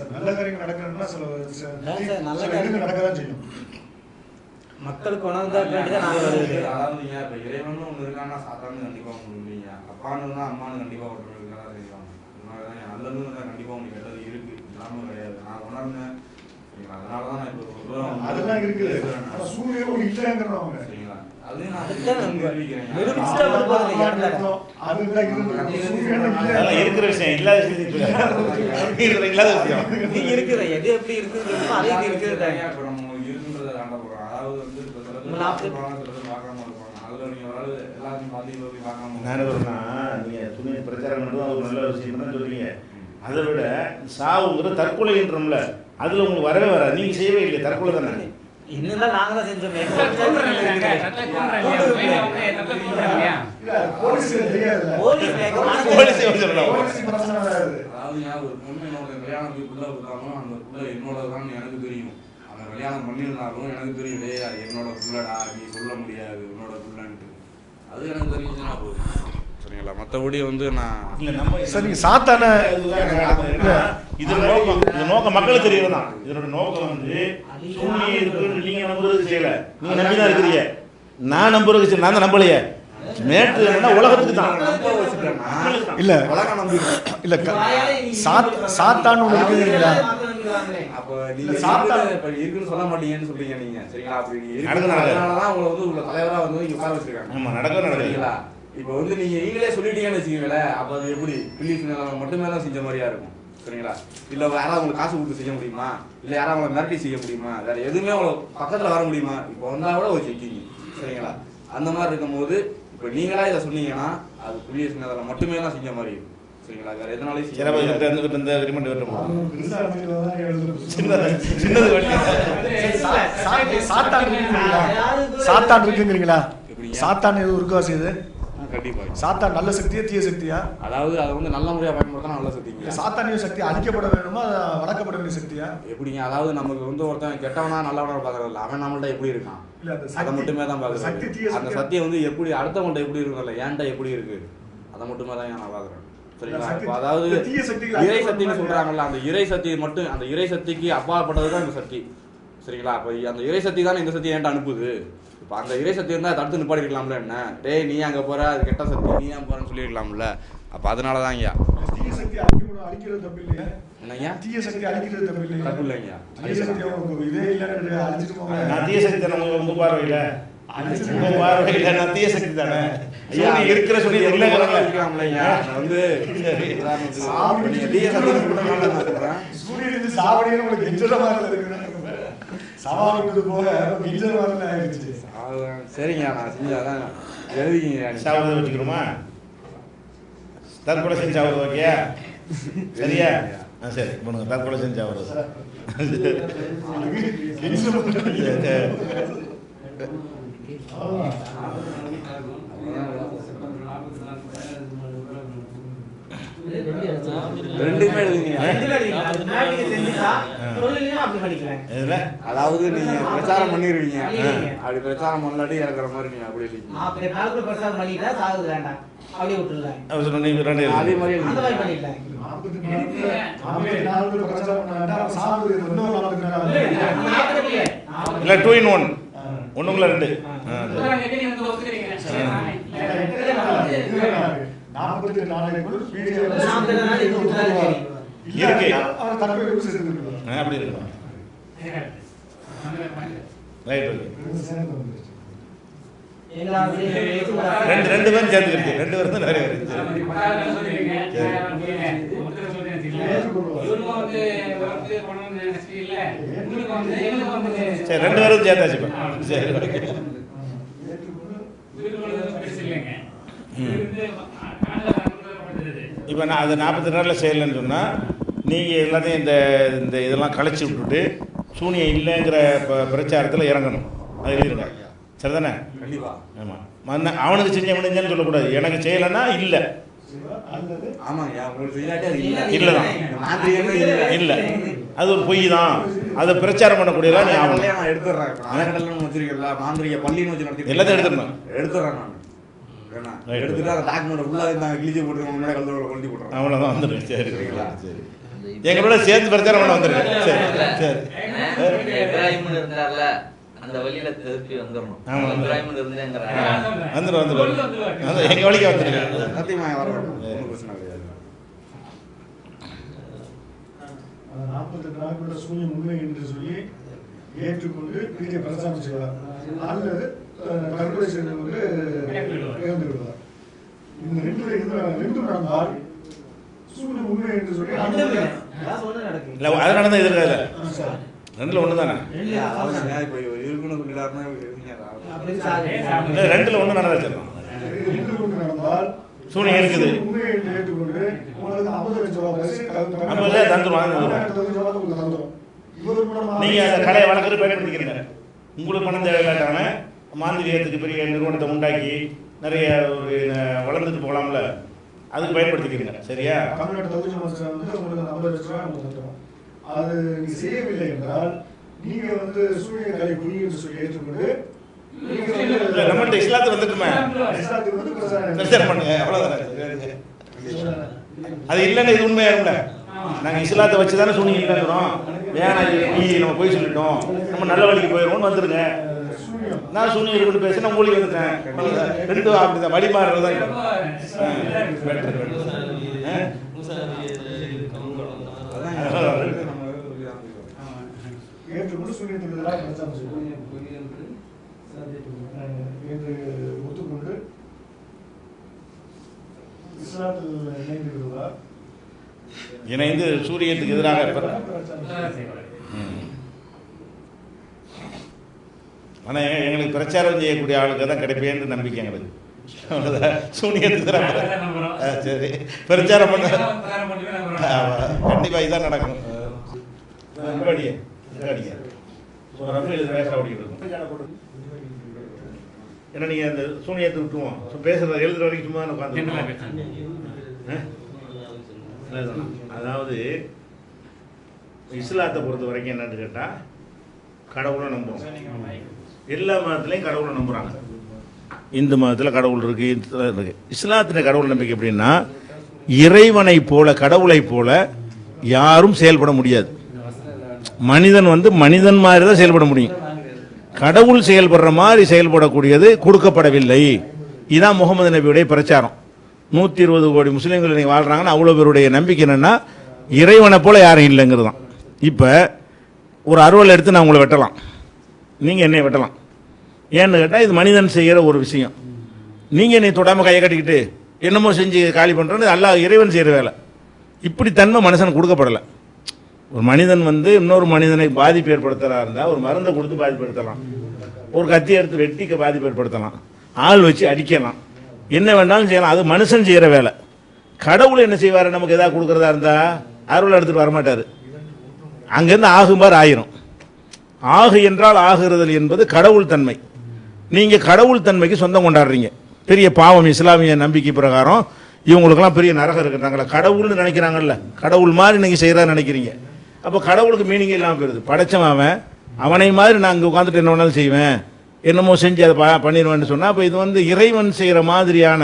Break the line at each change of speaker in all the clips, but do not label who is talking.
Sir நல்ல காரியங்கள் நடக்கணும்னா சில
நல்ல.
இதுங்க நடக்க தான் செய்யும்.
மக்களுக்கு உணர்ந்தா வேண்டி தான் நாங்கள் வருது
அதாவதுங்க இப்ப இறைவன் இருக்கான்னா சாத்தான்னு கண்டிப்பா ஒண்ணு இல்லைங்க அப்பான்னு இருந்தா அம்மான்னு கண்டிப்பா ஒருத்தர் இருக்கதான் செய்வாங்க. அதனாலதான் நல்லதுன்னு இருந்தா கண்டிப்பா ஒண்ணு கெட்டது இருக்கு. இல்லாம கிடையாது. நான் உணர்ந்தேன். சரிங்களா அதனாலதான் நான் இப்ப
அதெல்லாம் இருக்குது. சூழ்நிலை இல்லைங்கிறவங்க.
இருக்கிற விஷயம் இல்லாத விஷயம் இருக்கிற இல்லாத விஷயம்.
நீ இருக்கிற எது எப்படி இருக்குன்னு அதே இது இருக்கிறதா.
அதாவது வந்து இப்ப சில பேர் பார்க்காம இருப்பாங்க. அதுல நீங்க ஒரு எல்லாத்தையும் பார்த்து போய் பார்க்காம
நான் என்ன சொல்றேன்னா நீங்க துணி பிரச்சாரம் பண்ணுறது ஒரு நல்ல விஷயம் தான் சொல்றீங்க. அதை விட சாவுங்கிற தற்கொலைன்றோம்ல அதுல உங்களுக்கு வரவே வராது. நீங்க செய்யவே இல்லை தற்கொலை தானே.
இன்னும் தான் நாங்க தான் செஞ்சோமே. போலீஸ்
ஒரு பொண்ணு என்னோட கல்யாணம் போய் கொடுத்தாலும் அந்த புள்ள என்னோடதான் எனக்கு தெரியும் அவன் கல்யாணம் பண்ணியிருந்தாலும் எனக்கு தெரியும் என்னோட புள்ளடா நீ சொல்ல முடியாது உன்னோட புள்ளன்ட்டு அது எனக்கு தெரிஞ்சுன்னா போதும் சரிங்களா மற்றபடி வந்து நான்
சரி, சாத்தான
இது நோக்கம். இது நோக்கம் மக்களுக்கு தெரியறதுதான். இதனோட நோக்கம் வந்து சூழ்நிலை இருக்குன்னு நீங்க நம்புறது செய்யல. நீங்க நம்பி தான் இருக்கிறீங்க. நான் நம்புறது சரி, நான் தான் நம்பலையே. மேட்டு என்னன்னா உலகத்துக்கு தான். தான்.
இல்ல இல்ல சாத் சாத்தான் ஒண்ணு இருக்குதுங்களா
அப்ப
இல்ல,
நீங்க
சாத்தா-
இருக்குது, இப்ப இருக்குன்னு சொல்ல மாட்டீங்கன்னு சொல்றீங்க நீங்க. சரிங்களா? அப்படி உங்களை வந்து வந்து இங்க உட்கார வச்சிருக்காங்க.
ஆமா நடக்க நடக்குது.
சரிங்களா? இப்போ வந்து நீங்க நீங்களே சொல்லிட்டீங்கன்னு வச்சுக்கீங்களேன் அப்ப அது எப்படி? பிலிஸ் மட்டுமே தான் செஞ்ச மாதிரியா இருக்கும். சரிங்களா? இல்ல யாராவது உங்களுக்கு காசு கொடுத்து செய்ய முடியுமா? இல்ல யாராவது உங்களை மிரட்டி செய்ய முடியுமா? வேற எதுவுமே உங்களை பக்கத்துல வர முடியுமா? இப்போ வந்தா கூட ஒரு செக்கிங் சரிங்களா? அந்த மாதிரி இருக்கும்போது இப்போ நீங்களா இதை சொன்னீங்கன்னா அது புலிஸ் மட்டுமே தான் செஞ்ச மாதிரி இருக்கும். சரிங்களா? வேற எதனாலையும் செய்ய
சில பேர்
முடியாது.
கிட்ட இருந்து இந்த ரிமண்ட் வெட்ட போகும்
பெருசா அமைக்கிறதா எழுதுறது.
சின்னது
சாத்தான் இருக்குங்கிறீங்களா? சாத்தான் இருக்குங்கிறீங்களா?
எப்படிங்க?
சாத்தான் எதுவும் இருக்கா செய்யுது
ஆ, கண்டிப்பா.
சாத்தான் நல்ல சக்தியா தீய சக்தியா?
அதாவது அதை வந்து நல்ல முறையா பயன்படுத்தினா நல்ல சக்திங்க
சாத்தானிய சக்தி அழிக்கப்பட வேணுமா வளர்க்கப்பட வேண்டிய சக்தியா?
எப்படிங்க? அதாவது நமக்கு வந்து ஒருத்தன் கெட்டவனா நல்லவனா பாக்குறதில்ல அவன் நம்மள்ட்ட எப்படி இருக்கான்? அதை மட்டுமே தான்
தீய
அந்த சத்தியம் வந்து எப்படி அடுத்தவங்கள்ட்ட எப்படி இருக்கும்ல ஏன்டா எப்படி இருக்கு? அதை மட்டுமே தான் நான் பாக்குறேன் சரிங்களா? அதாவது இறை சக்தின்னு சொல்றாங்கல்ல அந்த இறை சக்தி மட்டும் அந்த இறை சக்திக்கு அப்பாற்பட்டது தான் இந்த சக்தி. சரிங்களா? அப்போ அந்த இறை சக்தி தானே இந்த சக்தி ஏன்ட்ட அனுப்புது? இப்போ அந்த இறை சக்தி இருந்தால் தடுத்து நிப்பாடி இருக்கலாம்ல என்ன? டேய் நீ அங்கே போற அது கெட்ட சக்தி நீ ஏன் போறன்னு சொல்லியிருக்கலாம்ல. அப்போ அதனால தான் ஐயா.
தீய சக்தி அழிக்கிறது தப்பு இல்லையா.
என்னய்யா
தீய சக்தி அழிக்கிறது தப்பு இல்லையா.
தப்பு இல்லைங்கய்யா.
தீய சக்தி இதே இல்லைன்னு அழிச்சிட்டு போங்க.
நான் தீய சக்தி தானே உங்க உங்க பார்வையில? உங்க பார்வையில நான் தீய சக்தி தானே? ஐயா நீ இருக்கிற சொல்லி
வந்து
சூரியன் சாவடின்னு உங்களுக்கு கெஞ்சற மாதிரி இருக்குன்னு சவாலுக்கு போக கெஞ்சற மாதிரி ஆயிடுச்சு.
சரிங்க நான் செஞ்சு அதான் எழுதிக்கிங்க
சாவதை வச்சுக்கிறோமா தற்கொலை செஞ்சு சாவது ஓகே? சரியா? ஆ சரி. பண்ணுங்க தற்கொலை செஞ்சு சாவது
கெஞ்சற மாதிரி
ரெண்டுமே எழுதுங்க. அதாவது நீங்க பிரச்சாரம் பண்ணிருவீங்க. அப்படி பிரச்சாரம் பண்ணலாட்டி இறக்குற மாதிரி நீங்க அப்படி அதே
எழுதுங்க.
மாதிரி
மாதிரி
பிரச்சாரம் பண்ணாட்டா சாவு இன்னொரு நாற்பத்தி நாலு
இல்லை டூ இன் ஒன் ஒன்றுங்களா ரெண்டு.
நாற்பத்தி நாளைக்குள்.
இருக்கு.
தற்போது
அப்படி இருக்கணும் ரைட் ரெண்டு ரெண்டு பேரும் சேர்ந்துக்கிட்டு ரெண்டு பேரும் தான் நிறைய இருக்கு. சரி. ரெண்டு பேரும் சேர்ந்தாச்சு சரி ஓகே இப்போ நான் அது நாற்பத்தி நாளில் செய்யலைன்னு சொன்னால் நீங்கள் எல்லாத்தையும் இந்த இந்த இதெல்லாம் கழிச்சு விட்டுட்டு சூனியம் இல்லைங்கிற பிரச்சாரத்தில் இறங்கணும். அது எழுதிருங்க சரிதானே?
கண்டிப்பா.
ஆமாம் மன்ன அவனுக்கு செஞ்ச முடிஞ்சேன்னு சொல்லக்கூடாது. எனக்கு செய்யலைன்னா இல்லை.
இல்ல.
அது ஒரு பொய் தான். அதை பிரச்சாரம் பண்ணக்கூடியதா நீ ஆகணும்.
எடுத்துடுறேன்
எல்லாத்தையும் எடுத்துடணும்.
எடுத்துறேன் நான். எடுத்துட்டு அந்த டாக்குமெண்ட் ஃபுல்லாக நான் கிழிச்சு போட்டுருக்கேன் முன்னாடி கலந்து கொளுத்தி போட்டுறேன்
அவ்வளோதான் வந்துடும் சரி
சரிங்களா?
சரி. எங்களோட சேர்ந்து பிரச்சாரம் பண்ண வந்துருங்க சரி. சரி
இப்ராஹிம் இருந்தார்ல அந்த வழியில திருப்பி வந்துடணும். இப்ராஹிம் இருந்தேங்கிற
வந்துடும் வந்துடும் அது எங்கள் வழிக்கு வந்துருங்க
சத்தியமா ஒன்றும் பிரச்சனை கிடையாது
நாற்பத்தெட்டு நாட்களுள்ள சூரியன் உண்மை என்று சொல்லி ஏற்றுக்கொண்டு வீட்டை பிரச்சாரம் செய்வார். அல்லது தற்கொலை செய்து கொண்டு இறந்து விடுவார் இந்த ரெண்டு ரெண்டும் நடந்தால் சூரியன் உண்மை என்று சொல்லி
இல்லை அது இது இருக்காது. ரெண்டில் ஒன்று தானே ரெண்டில் ஒன்று நடந்துச்சு சூரியன் இருக்குது.
ஐம்பது லட்சம் ரூபாய் பரிசு தந்து-
ஐம்பது லட்சம் தந்துருவாங்க.
ஐம்பது லட்சம் ரூபாய் உங்களுக்கு தந்துரும். இவர் மூலமா-
நீங்கள் அந்த கலையை வளர்க்குறது பயன்படுத்திக்கிறீங்க. உங்களுக்கு பணம் தேவையில்லாட்டாம மாந்திரியத்துக்கு பெரிய நிறுவனத்தை உண்டாக்கி நிறைய ஒரு வளர்ந்துட்டு போகலாம்ல. அதுக்கு பயன்படுத்திக்கிறீங்க. சரியா?
தமிழ்நாடு தகுதி மாஸ்டர் வந்து உங்களுக்கு ஐம்பது லட்சம் ரூபாய் தந்துரும். அது நீ செய்யவில்லை என்றால் நீங்க வந்து சூரிய கலை பொய் என்று சொல்லி ஏற்றுக்கொண்டு
நம்மள்ட்ட இஸ்லாத்து வந்துட்டுமே.
இஸ்லாத்துக்கு வந்து பிரச்சாரம்
பண்ணுங்க. அவ்வளோதானே அது இல்லைன்னு இது நாங்கள் இஸ்லாத்தை வச்சு தானே இல்லைங்கிறோம் வேணாம் நம்ம போய் சொல்லிட்டோம். நம்ம நல்ல வழிக்கு போயிடுவோம்னு வந்துருங்க. நான் சூனியம் இருக்குன்னு பேசி நான் மூலிகை வந்துட்டேன் அவ்வளவுதான். ரெண்டும் அப்படிதான் வழிமாறுறது தான்
எதிராக ஒத்துக்கொண்டு இஸ்லாத்தில் இணைந்து
இணைந்து சூரியத்துக்கு எதிராக ஆனால் எங்களுக்கு பிரச்சாரம் செய்யக்கூடிய ஆளுக்கு தான் கிடைப்பேன்னு நம்பிக்கை எங்களுக்கு. சூனியத்துக்கு சரி பிரச்சாரம் பண்ண. ஆமா. கண்டிப்பா இதான் நடக்கும். ஓடிக்கிட்டு இருக்கும். ஏன்னா நீங்க அந்த சூனியத்தை விட்டுருவோம் ஸோ பேசுறது எழுதுற வரைக்கும் சும்மா உட்காந்து அதாவது இஸ்லாத்தை பொறுத்த வரைக்கும் என்னன்னு கேட்டா கடவுளை நம்புறோம். எல்லா மதத்துலையும் கடவுளை நம்புறாங்க. இந்து மதத்தில் கடவுள் இருக்கு இந்து இருக்கு. இஸ்லாத்தின கடவுள் நம்பிக்கை எப்படின்னா இறைவனை போல கடவுளை போல யாரும் செயல்பட முடியாது. மனிதன் வந்து மனிதன் மாதிரி தான் செயல்பட முடியும். கடவுள் செயல்படுற மாதிரி செயல்படக்கூடியது கொடுக்கப்படவில்லை. இதான் முகமது நபியுடைய பிரச்சாரம். நூற்றி இருபது கோடி முஸ்லீம்கள் இன்றைக்கி வாழ்றாங்கன்னா அவ்வளோ பேருடைய நம்பிக்கை என்னன்னா இறைவனை போல யாரும் இல்லைங்கிறது தான். இப்போ ஒரு அறுவல் எடுத்து நான் உங்களை வெட்டலாம். நீங்கள் என்னை வெட்டலாம். ஏன்னு கேட்டால் இது மனிதன் செய்கிற ஒரு விஷயம். நீங்கள் நீ தொடாமல் கையை கட்டிக்கிட்டு என்னமோ செஞ்சு காலி பண்ணுறோன்னு எல்லா இறைவன் செய்கிற வேலை. இப்படி தன்மை மனுஷனுக்கு கொடுக்கப்படலை. ஒரு மனிதன் வந்து இன்னொரு மனிதனை பாதிப்பு ஏற்படுத்துறா இருந்தால் ஒரு மருந்தை கொடுத்து பாதிப்பு ஏற்படுத்தலாம் ஒரு கத்தி எடுத்து வெட்டிக்க பாதிப்பு ஏற்படுத்தலாம் ஆள் வச்சு அடிக்கலாம். என்ன வேணாலும் செய்யலாம். அது மனுஷன் செய்கிற வேலை. கடவுள் என்ன செய்வார்? நமக்கு எதாவது கொடுக்குறதா இருந்தால் அருள் எடுத்துகிட்டு வரமாட்டார். அங்கேருந்து ஆகும்பார் ஆயிரும். ஆகு என்றால் ஆகுறுதல் என்பது கடவுள் தன்மை. நீங்கள் கடவுள் தன்மைக்கு சொந்தம் கொண்டாடுறீங்க. பெரிய பாவம் இஸ்லாமிய நம்பிக்கை பிரகாரம் இவங்களுக்கெல்லாம் பெரிய நரகம் இருக்கிறாங்களா கடவுள்னு நினைக்கிறாங்கல்ல. கடவுள் மாதிரி நீங்கள் செய்கிறதா நினைக்கிறீங்க. அப்போ கடவுளுக்கு மீனிங் இல்லாமல் போயிருது. படைச்சவன் அவன். அவனை மாதிரி நான் இங்கே உட்காந்துட்டு என்ன வேணாலும் செய்வேன். என்னமோ செஞ்சு அதை பண்ணிடுவேன்னு சொன்னால் அப்போ இது வந்து இறைவன் செய்கிற மாதிரியான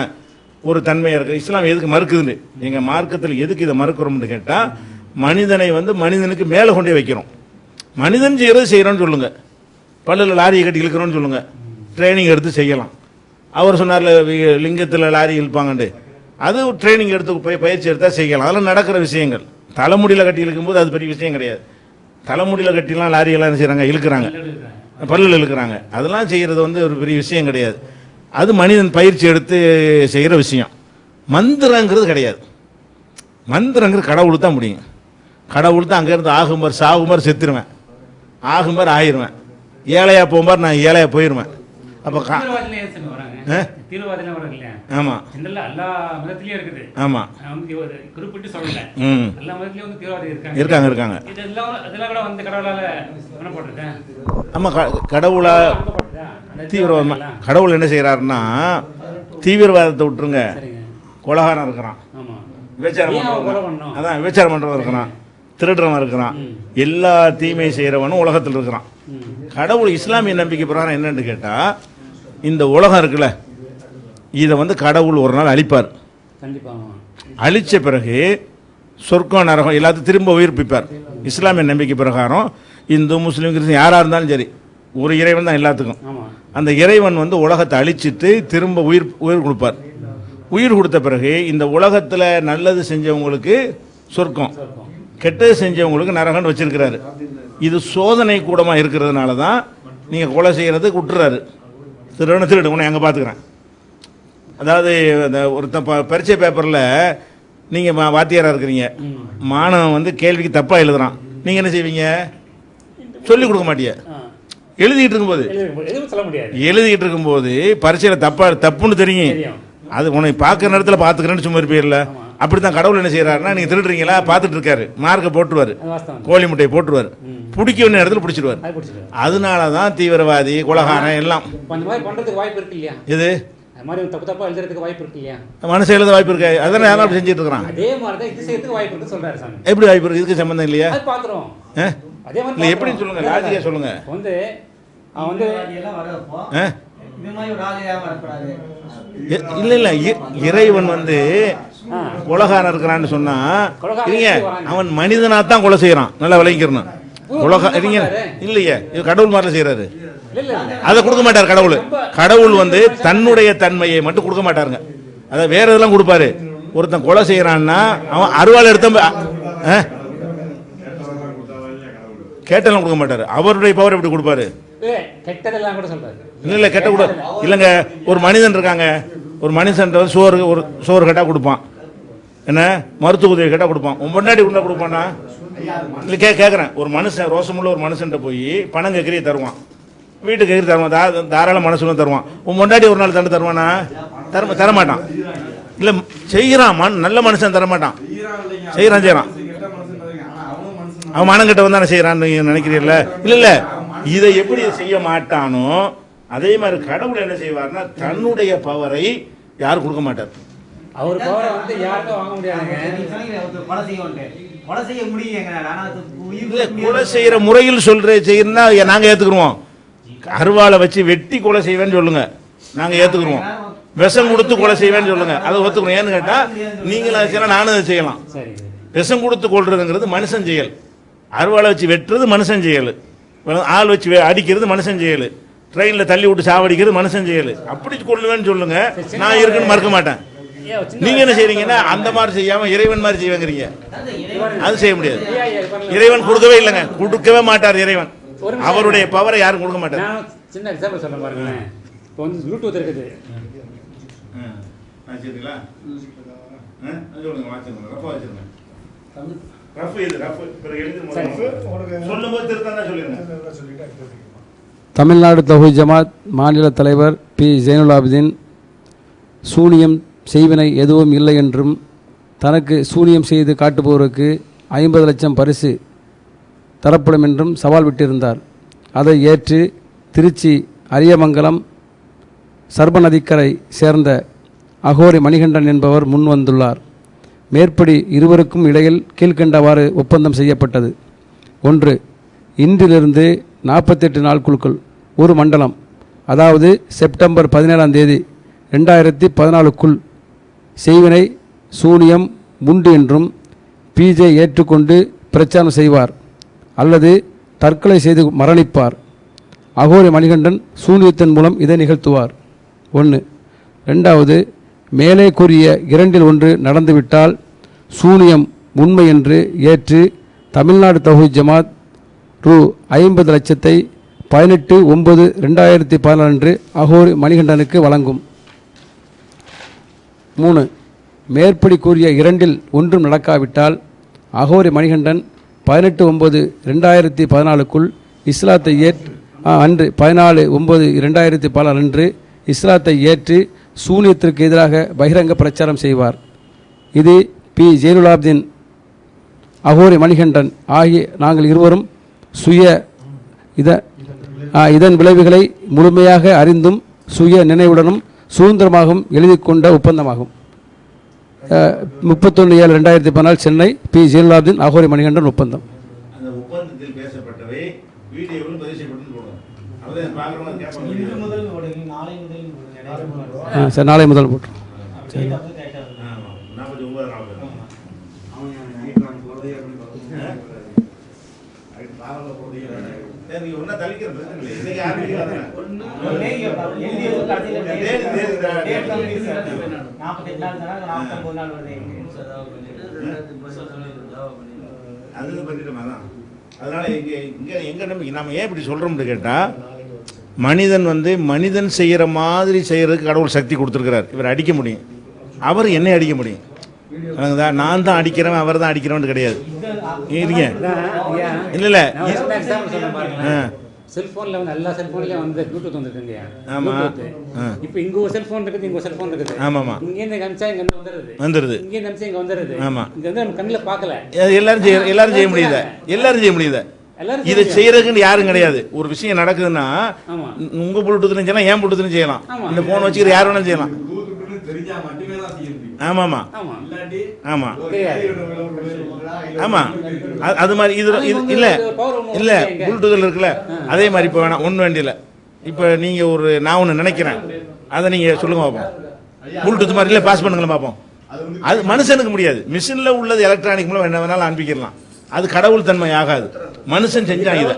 ஒரு தன்மையாக இருக்குது இஸ்லாம் எதுக்கு மறுக்குதுன்னு? எங்கள் மார்க்கத்தில் எதுக்கு இதை மறுக்கிறோம்னு கேட்டால் மனிதனை வந்து மனிதனுக்கு மேலே கொண்டே வைக்கிறோம். மனிதன் செய்கிறது செய்கிறோன்னு சொல்லுங்க. பல்லில் லாரியை கட்டி இழுக்கிறோன்னு சொல்லுங்க. ட்ரைனிங் எடுத்து செய்யலாம். அவர் சொன்னார்ல லிங்கத்தில் லாரி இழுப்பாங்கண்டு அது ட்ரைனிங் எடுத்து போய் பயிற்சி எடுத்தால் செய்யலாம். அதெல்லாம் நடக்கிற விஷயங்கள். தலைமுடியில் கட்டி இழுக்கும்போது அது பெரிய விஷயம் கிடையாது. தலைமுடியில் கட்டிலாம் லாரியெல்லாம் என்ன செய்கிறாங்க இழுக்கிறாங்க. பல்லில் இழுக்கிறாங்க. அதெல்லாம் செய்கிறது வந்து ஒரு பெரிய விஷயம் கிடையாது. அது மனிதன் பயிற்சி எடுத்து செய்கிற விஷயம். மந்திரங்கிறது கிடையாது. மந்திரங்கிறது கடவுள் தான் முடியும். கடவுள் தான் அங்கேருந்து ஆகும்பார் சாகும்பார் செத்துருவேன். ஆகும்பார் ஆயிருவேன். ஏழையாக போகும்பார் நான் ஏழையாக போயிடுவேன் அப்போ கா
தீவிரவாதில ஏன் சாமி வராங்க.
ஆ?
தீவிரவாதில வராங்க இல்லையா
ஆமாம்
இதெல்லாம் எல்லா மதத்திலயும் இருக்குது.
ஆமாம்
குறிப்பிட்டு சொல்லல.
ம்.
எல்லா மதத்திலயும் வந்து தீவிரவாதி இருக்காங்க.
இருக்காங்க இருக்காங்க.
இதெல்லாம் அதெல்லாம் கூட வந்து கடவுளால
ஆமாம் கடவுளா தீவிரவாதம்? கடவுள் என்ன செய்கிறாருன்னா தீவிரவாதத்தை விட்டுருங்க. கொலகாரம் இருக்கிறான். விபச்சாரம்? அதான் விபச்சாரம் பண்ணுறவன் இருக்கிறான். திருடுறவன் இருக்கிறான். எல்லா தீமை செய்கிறவனும் உலகத்தில் இருக்கிறான். கடவுள் இஸ்லாமிய நம்பிக்கை பிரகாரம் என்னன்னு கேட்டால் இந்த உலகம் இருக்குல்ல இதை வந்து கடவுள் ஒரு நாள் அழிப்பார். அழிச்ச பிறகு சொர்க்கம் நரகம் எல்லாத்தையும் திரும்ப உயிர்ப்பிப்பார். இஸ்லாமிய நம்பிக்கை பிரகாரம் இந்து முஸ்லீம் கிறிஸ்டின் யாராக இருந்தாலும் சரி ஒரு இறைவன் தான் எல்லாத்துக்கும். அந்த இறைவன் வந்து உலகத்தை அழிச்சிட்டு திரும்ப உயிர் உயிர் கொடுப்பார். உயிர் கொடுத்த பிறகு இந்த உலகத்தில் நல்லது செஞ்சவங்களுக்கு சொர்க்கம் கெட்டது செஞ்சவங்களுக்கு நரகம்னு வச்சிருக்கிறாரு. இது சோதனை கூடமாக இருக்கிறதுனால தான் நீங்கள் கொலை செய்கிறதுக்கு விட்டுறாரு திருடனை திருடு உன்னை அங்கே பார்த்துக்கிறேன் அதாவது அந்த ஒருத்தன் ப- பரீட்சை பேப்பரில் நீங்கள் வாத்தியாராக இருக்கிறீங்க. மாணவன் வந்து கேள்விக்கு தப்பாக எழுதுறான். நீங்கள் என்ன செய்வீங்க? சொல்லிக் கொடுக்க மாட்டிய?
ஆ.
எழுதிட்டு இருக்கும்போது.
எழுதி- எதுவும் சொல்ல முடியாது
எழுதிட்டு இருக்கும்போது பரீட்சையில் தப்பா தப்புன்னு தெரியும்.
தெரியும்.
அது உன்னை பார்க்குற நேரத்தில் பார்த்துக்கிறேன்னு சும்மா இருப்பீர்ல. அப்படி தான் கடவுள் என்ன செய்யறாருன்னா நீங்கள் திருடுறீங்களா பார்த்துட்டு இருக்காரு மார்க்கை போட்டுருவாரு. கோழி முட்டையை போட்டுருவாரு. பிடிக்க வேண்டிய இடத்துல பிடிச்சிருவாரு. அதனால தான் தீவிரவாதி குலகாரன் எல்லாம்.
இப்போ அந்த மாதிரி பண்றதுக்கு வாய்ப்பு இருக்கு இல்லையா?
இது மனசு எழுத வாய்ப்பு இருக்கு? அதனால யாரும் அப்படி செஞ்சுட்டு இருக்கிறான்
அதே மாதிரி தான் இது செய்யறதுக்கு வாய்ப்பு இருக்குன்னு சொல்றாரு சாமி.
எப்படி வாய்ப்பு இருக்கு? இதுக்கு சம்மந்தம் இல்லையா?
அது பாக்குறோம்
ஆ?
அதே மாதிரி
இல்லை எப்படி. சொல்லுங்க. லாஜிக்கா சொல்லுங்க.
வந்து அவன் வந்து
எல்லாம் வரப்போ
ஆ?
இது மாதிரி ஒரு ஆள் ஏன் வரக்கூடாது.
இ- இல்ல இல்ல. இ- இறைவன் வந்து. கொலகாரன் இருக்கிறான்னு சொன்னா இல்லைங்க? அவன் மனிதனா தான் கொலை செய்யறான். நல்லா விளங்கிக்கிறணும் கொலகா இல்லைங்க இல்லையே இது கடவுள் மாதிரி செய்யறாரு. அதை கொடுக்க மாட்டார் கடவுள். கடவுள் வந்து தன்னுடைய தன்மையை மட்டும் கொடுக்க மாட்டாருங்க. அதை வேற இதெல்லாம் கொடுப்பாரு? ஒருத்தன் கொலை செய்யறான்னா அவன் அருவாள் எடுத்த? கேட்டெல்லாம் கொடுக்க மாட்டாரு. அவருடைய பவர் எப்படி கொடுப்பாரு?
இல்ல,
இல்ல கெட்ட கூட இல்லைங்க ஒரு மனிதன் இருக்காங்க. ஒரு மனுஷன் சோறு ஒரு சோறு கேட்டா கொடுப்பான். என்ன? மருத்துவ உதவி கேட்டால் கொடுப்பான். உன் முன்னாடி உள்ள கொடுப்பானா? இல்லை கே கேட்குறேன் ஒரு மனுஷன் ரோசமுள்ள ஒரு மனுஷன்ட்ட போய் பணம் கேட்கறிய தருவான். வீட்டுக்கு கேட்கறி தருவான். தா தாராள மனசுல தருவான். உன் முன்னாடி ஒரு நாள் தண்டு தருவானா? தர தரமாட்டான். இல்லை செய்கிறான் மன் நல்ல மனுஷன் தரமாட்டான். செய்கிறான் செய்கிறான் அவன் மனம் கட்ட வந்தானே செய்கிறான்னு நீங்க நினைக்கிறீல்ல இல்லை இல்லை. இதை எப்படி செய்ய மாட்டானோ அதே மாதிரி கடவுள் என்ன செய்வார்னா தன்னுடைய பவரை யாரும் கொடுக்க மாட்டார்.
அவர் பவரை வந்து யாருக்கும் வாங்க முடியாதுங்க
கொலை செய்ய கொலை செய்ய முடியுங்க
கொலை. செய்யற முறையில் சொல்ற செய்யறா நாங்க ஏத்துக்குருவோம். அருவாளை வச்சு வெட்டி கொலை செய்வேன்னு சொல்லுங்க. நாங்க ஏத்துக்குருவோம். விஷம் கொடுத்து கொலை செய்வேன்னு சொல்லுங்க. அதை ஒத்துக்கணும் ஏன்னு கேட்டா நீங்களும் அதை செய்யலாம் நானும் அதை செய்யலாம்.
சரி
விஷம் கொடுத்து கொள்றதுங்கிறது மனுஷன் செயல். அருவாளை வச்சு வெட்டுறது மனுஷன் செயல். ஆள் வச்சு வே- அடிக்கிறது மனுஷன் செயல். ட்ரெயினில் தள்ளி விட்டு சாவடிக்கிறது மனுஷன் செயல். அப்படி கொள்ளுவேன்னு சொல்லுங்க. நான் இருக்குன்னு மறக்க மாட்டேன். நீங்க என்ன செய்றீங்கன்னா அந்த மாதிரி செய்யாம இறைவன் மாதிரி செய்வேங்கிறீங்க. அது செய்ய முடியாது. இறைவன் கொடுக்கவே இல்லைங்க. கொடுக்கவே மாட்டார் இறைவன். அவருடைய பவரை யாரும் கொடுக்க மாட்டார்.
நான் சின்ன எக்ஸாம்பிள் சொல்ல பாருங்களேன். இப்போ வந்து ப்ளூடூத் இருக்குது.
தமிழ்நாடு தௌஹி ஜமாத் மாநில தலைவர் பி ஜெயினுல் ஆபிதீன் சூனியம் செய்வினை எதுவும் இல்லை என்றும் தனக்கு சூனியம் செய்து காட்டுபவருக்கு ஐம்பது லட்சம் பரிசு தரப்படும் என்றும் சவால் விட்டிருந்தார். அதை ஏற்று திருச்சி அரியமங்கலம் சர்ப நதிக்கரை சேர்ந்த அகோரி மணிகண்டன் என்பவர் முன் வந்துள்ளார். மேற்படி இருவருக்கும் இடையில் கீழ்கண்டவாறு ஒப்பந்தம் செய்யப்பட்டது. ஒன்று இன்றிலிருந்து நாற்பத்தெட்டு நாட்களுக்குள் ஒரு மண்டலம் அதாவது செப்டம்பர் பதினேழாம் தேதி ரெண்டாயிரத்தி பதினாலுக்குள் செய்வினை சூனியம் உண்டு என்றும் பீஜை ஏற்றுக்கொண்டு பிரச்சாரம் செய்வார். அல்லது தற்கொலை செய்து மரணிப்பார். அகோரி மணிகண்டன் சூனியத்தின் மூலம் இதை நிகழ்த்துவார். ஒன்று ரெண்டாவது மேலே கூறிய இரண்டில் ஒன்று நடந்துவிட்டால் சூனியம் உண்மை என்று ஏற்று தமிழ்நாடு தௌஹீத் ஜமாத் ரூ ஐம்பது லட்சத்தை பதினெட்டு ஒன்பது ரெண்டாயிரத்தி பதினாலு அகோரி மணிகண்டனுக்கு வழங்கும். மூணு மேற்படி கூறிய இரண்டில் ஒன்றும் நடக்காவிட்டால் அகோரி மணிகண்டன் பதினெட்டு ஒன்பது ரெண்டாயிரத்தி பதினாலுக்குள் இஸ்லாத்தை ஏற் அன்று பதினாலு ஒன்பது இரண்டாயிரத்தி பதினாலு அன்று இஸ்லாத்தை ஏற்று சூனியத்திற்கு எதிராக பகிரங்க பிரச்சாரம் செய்வார். இது பி. ஜெயலுலாப்தீன் அகோரி மணிகண்டன் ஆகிய நாங்கள் இருவரும் சுய இத இதன் விளைவுகளை முழுமையாக அறிந்தும் சுய நினைவுடனும் சுதந்திரமாகவும் எழுதி கொண்ட ஒப்பந்தமாகும் முப்பத்தொன்று ஏழு ரெண்டாயிரத்தி பதினாலு சென்னை பி. ஜெயலலாப்தீன் அகோரி மணிகண்டன் ஒப்பந்தம். சரி நாளை முதல் போட்டுருவோம்
அப்படியே
நாற்பத்தி
நாற்பத்தொன்பது நாள் வருது.
அது பண்ணிட்டோம் அதனால இங்க எங்க நம்பிக்கை நாம ஏன் இப்படி சொல்றோம்னு கேட்டா மனிதன் வந்து மனிதன் செய்யற மாதிரி செய்யறதுக்கு கடவுள் சக்தி கொடுத்துருக்கிறார். இவர் அடிக்க முடியும். அவர் என்னை அடிக்க முடியும். விளங்குதா? நான் தான் அடிக்கிறவன் அவர் தான் அடிக்கிறவன் கிடையாது. இருங்க இல்ல இல்ல.
செல்போன்ல வந்து எல்லா செல்போன்லயும் வந்து ப்ளூடூத் வந்துருக்குங்க.
ஆமா.
இப்போ இங்க ஒரு செல்போன் இருக்குது இங்க ஒரு செல்போன் இருக்குது.
ஆமாமா.
இங்க இருந்து காமிச்சா இங்க இருந்து வந்துருது
வந்துருது
இங்க இருந்து காமிச்சா இங்க வந்துருது
ஆமா.
இங்க வந்து நம்ம கண்ணுல பார்க்கல.
எல்லாரும் செய்ய எல்லாரும் செய்ய முடியுத? எல்லாரும் செய்ய முடியுத? இதை செய்யறதுக்குன்னு யாரும் கிடையாது. ஒரு விஷயம் நடக்குதுன்னா உங்க ப்ளூடூத்லையும் செய்யலாம் ஏன் ப்ளூடூத்லையும் செய்யலாம். இந்த போன் வச்சுக்கிற யார் வேணாலும் செய்யலாம்.
ஆமா.
ஆமா.
தெரியாது.
ஆமா. அது- அது மாதிரி இது இது இல்ல. இல்ல ப்ளூடூத்ல இருக்குல்ல. அதே மாதிரி இப்போ வேணாம். ஒன்றும் வேண்டியல இப்போ நீங்க ஒரு நான் ஒன்று நினைக்கிறேன். அதை நீங்க சொல்லுங்க பார்ப்போம் ப்ளூடூத் மாதிரி இல்லை பாஸ் பண்ணுங்களேன் பார்ப்போம் அது மனுஷனுக்கு முடியாது. மிஷினில் உள்ளது எலக்ட்ரானிக் மூலம் என்ன வேணாலும் அனுப்பிக்கலாம் அது கடவுள் தன்மை ஆகாது. மனுஷன் செஞ்சான் இதை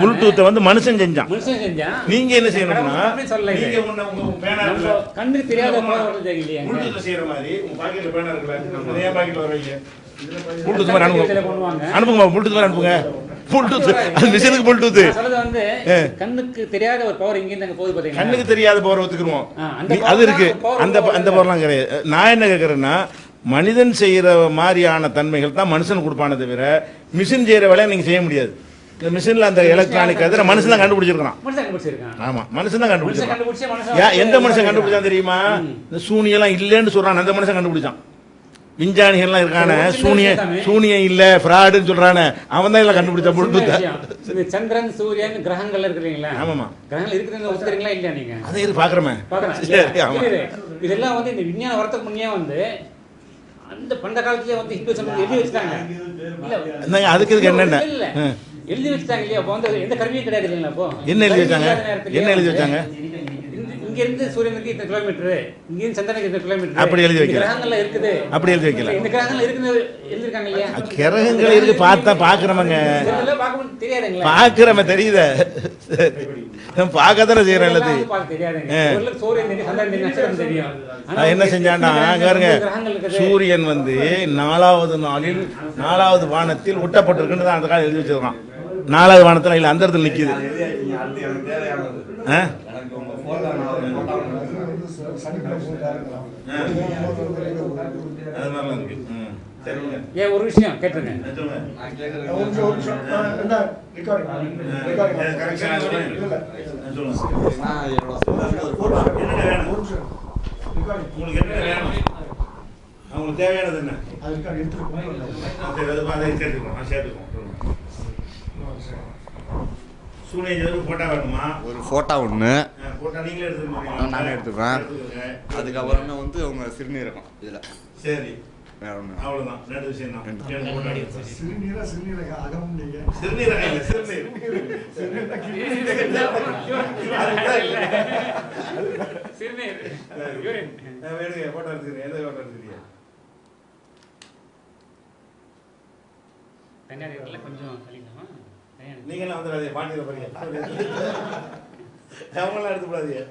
ப்ளூடூத்தை வந்து மனுஷன் செஞ்சான். நீங்க என்ன செய்யணும்னா. நீங்க
கண்ணுக்கு தெரியாத
செய்யற மாதிரி உங்க பாக்கெட்ல பேனா இருக்குல்ல பாக்கெட்ல ப்ளூடூத் மாதிரி அனுப்புங்க. அனுப்புங்க ப்ளூடூத் மாதிரி அனுப்புங்க. ப்ளூடூத் அது மிஷினுக்கு ப்ளூடூத்
சொல்றது வந்து. கண்ணுக்கு தெரியாத ஒரு பவர் இங்க இருந்து போகுது
கண்ணுக்கு தெரியாத பவர் அது இருக்கு. அந்த அந்த பவர்லாம் கிடையாது. நான் என்ன கேட்கறேன்னா மனிதன் செய்யற மாதிரியான தன்மைகள் தான் மனுஷன் கொடுப்பானே தவிர மிஷின் செய்யற வேலையை நீங்க செய்ய முடியாது. இந்த மிஷின்ல அந்த எலக்ட்ரானிக் அதில் மனுஷன் தான் கண்டுபிடிச்சிருக்கான்.
மனுஷன் கண்டுபிடிச்சிருக்கான்.
ஆமா மனுஷன் தான் கண்டுபிடிச்சிருக்கான்.
கண்டுபிடிச்ச
எந்த மனுஷன் கண்டுபிடிச்சான் தெரியுமா? இந்த சூனியெல்லாம் இல்லைன்னு சொல்றான் அந்த மனுஷன் கண்டுபிடிச்சான். விஞ்ஞானிகள்லாம் இருக்கானே சூனிய. சூனியம் இல்ல ஃப்ராடுன்னு சொல்றானே அவன் தான் ப்ளூடூத்
விஷயம். இந்த சந்திரன் சூரியன் கிரகங்கள் இருக்கிறீங்களா?
ஆமாமா.
கிரகங்கள் இருக்குதுன்னு ஒத்துக்கிறீங்களா இல்லையா நீங்க?
அதை இது பாக்குறமே
இதெல்லாம் வந்து இந்த விஞ்ஞான வரத்துக்கு முன்னே வந்து அந்த பண்ட காலத்திலே வந்து ஹிந்து சமூகம் எழுதி வச்சுட்டாங்க இல்ல
அதுக்கு இதுக்கு என்னென்ன?
இல்ல, இல்ல.
ம்.
எழுதி வச்சுட்டாங்க இல்லையா அப்போ வந்து எந்த கருவியும் கிடையாது இல்லைங்களா அப்போ
என்ன எழுதி வச்சாங்க என்ன எழுதி வச்சாங்க
இந்த- இங்க இருந்து சூரியனுக்கு இத்தனை கிலோமீட்டர் இங்க இருந்து சந்திரனுக்கு இத்தனை கிலோமீட்டர்
அப்படி எழுதி வைக்கல.
கிரகங்கள்ல இருக்குது.
அப்படி எழுதி வைக்கல.
இந்த கிரகங்கள்ல இருக்குது எழுதிருக்காங்க இல்லையா?
கிரகங்கள் இருக்கு பார்த்தா பாக்குறவங்க
தெரியாதுங்களா.
பாக்குறவங்க தெரியுத. பார்க்க தானே செய்யறோம் எல்லாத்தையும்
சூரியன் தெரியும்,
என்ன செஞ்சான்னா பாருங்க
கிரகங்கள் கிரகங்கள்.
சூரியன் வந்து நாலாவது நாளில் நாலாவது வானத்தில் ஒட்டப்பட்டிருக்குன்னு தான் அந்த காலம் எழுதி வச்சிருக்கான். நாலாவது வானத்துல இல்ல அந்த இடத்துல
தேவையானது
ஆ?
ஏன் ஒரு விஷயம் கேட்டுருங்க.
உங்களுக்கு என்ன வேணும் அவங்களுக்கு தேவையானது என்ன
அது recording எடுத்துட்டு போங்க.
சரி, அது அதை சேர்த்துக்கணும் நான் சேர்த்துக்கணும் சொல்லுங்க. சூரியன் போட்டா வேணுமா
ஒரு போட்டோ ஒன்று
ஆ, போட்டா நீங்களே எடுத்துக்கணும்
நானே.
எடுத்துக்கோங்க.
அதுக்கப்புறமே வந்து அவங்க சிறுநீரகம் இதுல
சரி
வேற ஒன்று
அவ்வளவுதான் ரெண்டு விஷயம் தான்.
சிறுநீரா சிறுநீரக அகம் நீங்க
சிறுநீரகம் இல்ல சிறுநீர்
சிறுநீர்.
சரி.
urine.
ஆ, வேணுங்க போட்டோ எடுத்துக்கிறேன் எந்த போட்டோ எடுத்துக்கிறீங்க
தனியார் கொஞ்சம்?
நீங்களாம் வந்துடாதீங்க பாண்டியில போறீங்க. அவங்களாம் எடுத்துக்கூடாதீங்க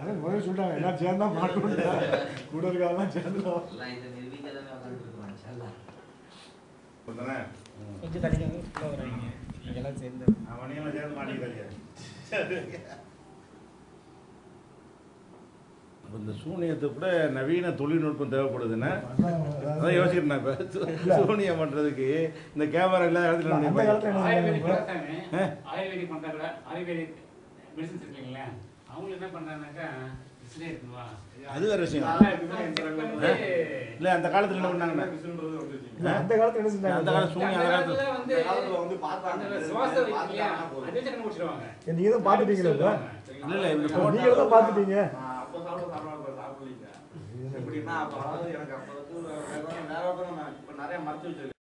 அது முதல்ல சொல்லிட்டாங்க எல்லாம் சேர்ந்தா மாட்டோம் கூட இருக்காங்கலாம் சேர்ந்துடும்
சொல்றேனே?
கொஞ்சம் வராதீங்க. நீங்கெல்லாம் சேர்ந்து.
அவனையும் சேர்ந்து மாட்டிக்கிறாங்க இந்த சூனியத்தை கூட நவீன தொழில்நுட்பம் தேவைப்படுதுன்னா. அதான் யோசிக்கிறேன் நான் இப்போ. சூனியம் பண்றதுக்கு இந்த கேமரா இல்லாத இடத்துல
காலத்துல
ஆயுர்வேதிக்? பார்த்தாங்க. ஆயுர்வேதிக் மெடிசன்ஸ் இருக்குங்களா அவங்க என்ன இருக்குவா
அது வேற விஷயம். இல்ல அந்த காலத்துல என்ன பண்ணாங்கன்னா
இல்ல, அந்த காலத்துல என்ன செஞ்சாங்க?
அந்த காலம் சூனியம் அந்த காலத்துல
வந்து
காலத்துல வந்து பார்த்தாங்க.
சுவாசம் இல்லையா அதை வச்சு கண்டுபிடிச்சிருவாங்க.
நீங்க தான் பாத்துட்டீங்களா இப்ப?
இல்ல இல்ல இந்த போட்டோ
நீங்க தான் பாத்துட்டீங்க
சாப்பிட சாப்பிட சாப்பிடலீங்க எப்படின்னா அப்போ அதாவது எனக்கு அப்போ வந்து வேற நான் இப்போ நிறைய மறைச்சு வச்சிருக்கேன்